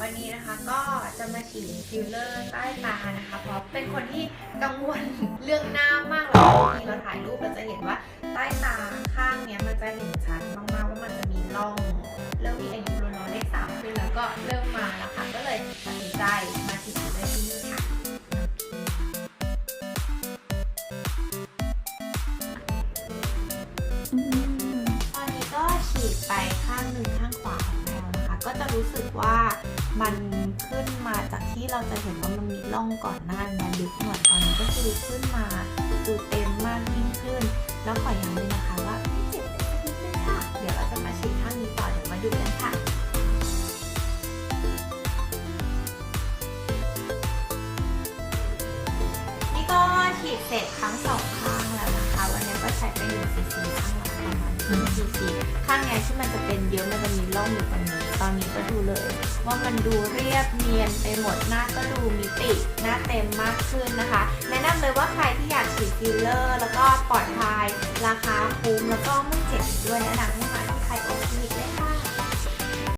วันนี้นะคะก็จะมาฉีดฟิลเลอร์ใต้ตานะคะเพราะเป็นคนที่กังวลเรื่องหน้ามากเลยบางทีเราถ่ายรูปเราจะเห็นว่าใต้ตาข้างเนี้ยมันจะเห็นชัดมากๆว่ามันจะมีร่องเริ่มมีอายุรนเลขสามขึ้นแล้วก็เริ่มมาแล้วค่ะก็เลยตัดสินใจมาฉีดฟิลเลอร์ที่นี่ค่ะตอนนี้ก็ฉีดไปข้างหนึ่งข้างขวาของแมวนะคะ ก็จะรู้สึกว่า มันขึ้นมาจากที่เราจะเห็นว่ามันมีร่องก่อนหน้านี้ลึกหน่อยตอนนี้ก็คือขึ้นมาดูเต็มมากยิ่งขึ้น แล้วขอย้ำเลยนะคะว่าไม่เจ็บเลยนิดนึงค่ะ เดี๋ยวเราจะมาฉีดข้างนี้ต่อเดี๋ยวมาดูกันค่ะนี่ก็ฉีดเสร็จทั้งสองข้างแล้วนะคะ วันนี้ก็ใช้ไปหนึ่งซีซีข้างละประมาณครึ่งซีซีข้างนี้ที่มันจะเป็นเยอะมันจะมีร่องอยู่ตรงนี้ ตอนนี้ก็ดูเลย ว่ามันดูเรียบเนียนไปหมดหน้าก็ดูมิติหน้าเต็มมากขึ้นนะคะ แนะนำเลยว่าใครที่อยากฉีดฟิลเลอร์ แล้วก็ปลอดภัยราคาคุ้มแล้วก็ไม่เจ็บด้วยแนะนำ